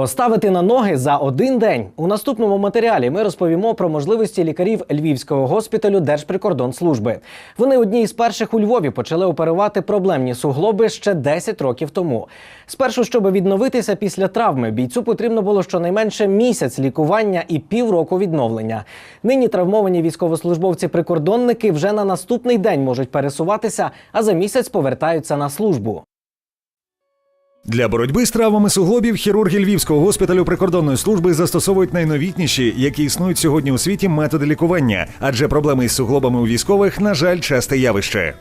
Поставити на ноги за один день у наступному матеріалі ми розповімо про можливості лікарів Львівського госпіталю Держприкордонслужби. Вони одні із перших у Львові почали оперувати проблемні суглоби ще 10 років тому. Спершу, щоб відновитися після травми, бійцю потрібно було щонайменше місяць лікування і півроку відновлення. Нині травмовані військовослужбовці-прикордонники вже на наступний день можуть пересуватися, а за місяць повертаються на службу. Для боротьби з травмами суглобів хірурги Львівського госпіталю прикордонної служби застосовують найновітніші, які існують сьогодні у світі, методи лікування, адже проблеми із суглобами у військових, на жаль, часте явище.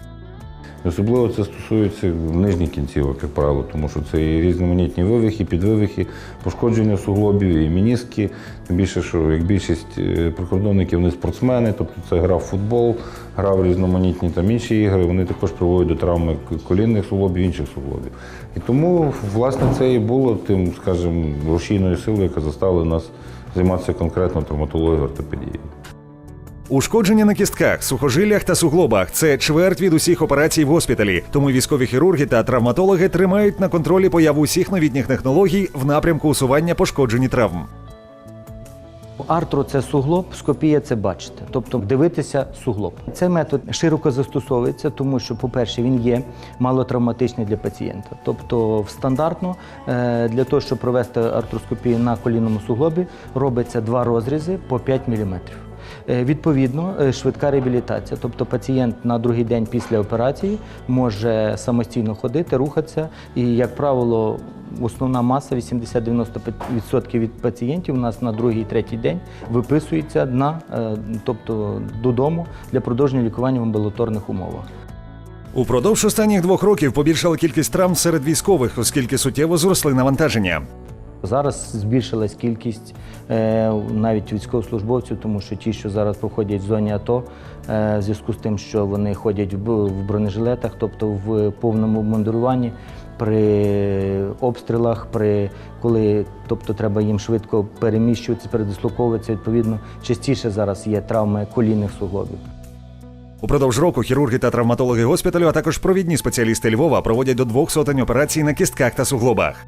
Особливо це стосується нижніх кінцівок, як правило, тому що це і різноманітні вивихи, підвивихи, пошкодження суглобів, і мініски. Тим більше, що як більшість е, прикордонників вони спортсмени, тобто це гра в футбол, гра в різноманітні там інші ігри, вони також приводять до травми колінних суглобів, інших суглобів. І тому, власне, це і було тим, скажімо, рушійною силою, яка заставила нас займатися конкретно травматологією ортопедією. Ушкодження на кістках, сухожиллях та суглобах це чверть від усіх операцій в госпіталі. Тому військові хірурги та травматологи тримають на контролі появу усіх новітніх технологій в напрямку усування пошкоджень травм. Артро це суглоб, скопія це бачите, тобто дивитися суглоб. Цей метод широко застосовується, тому що, по-перше, він є малотравматичний для пацієнта. Тобто, в стандартно е, для того, щоб провести артроскопію на колінному суглобі, робиться два розрізи по 5 мм. Відповідно, е, швидка реабілітація, тобто пацієнт на другий день після операції може самостійно ходити, рухатися, і, як правило, основна маса 80-90% від пацієнтів у нас на другий третій день виписується на, е, тобто додому для продовження лікування в амбулаторних умовах. Упродовж останніх двох років побільшала кількість травм серед військових, оскільки суттєво зросли навантаження. Зараз збільшилась кількість е, навіть військовослужбовців, тому що ті, що зараз проходять в зоні АТО, е, в зв'язку з тим, що вони ходять в бронежилетах, тобто в повному обмундируванні, при обстрілах, при коли тобто треба їм швидко переміщуватися, передислоковуватися, відповідно, частіше зараз є травми колінних суглобів. Упродовж року хірурги та травматологи госпіталю, а також провідні спеціалісти Львова проводять до двох сотень операцій на кістках та суглобах.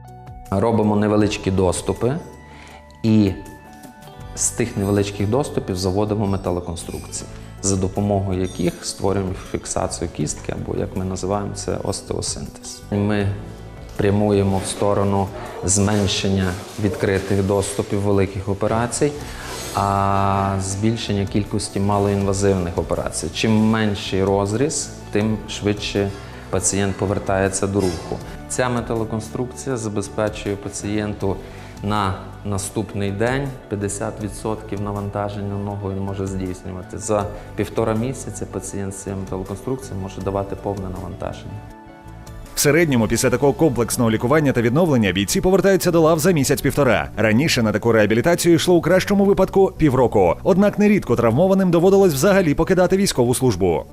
Робимо невеличкі доступи і з тих невеличких доступів заводимо металоконструкції, за допомогою яких створюємо фіксацію кістки, або як ми називаємо це остеосинтез. Ми прямуємо в сторону зменшення відкритих доступів великих операцій, а збільшення кількості малоінвазивних операцій. Чим менший розріз, тим швидше пацієнт повертається до руху. Ця металоконструкція забезпечує пацієнту на наступний день 50% навантаження він може здійснювати. За півтора місяця пацієнт з цією металоконструкцією може давати повне навантаження. В середньому після такого комплексного лікування та відновлення бійці повертаються до лав за місяць-півтора. Раніше на таку реабілітацію йшло у кращому випадку півроку. Однак нерідко травмованим доводилось взагалі покидати військову службу.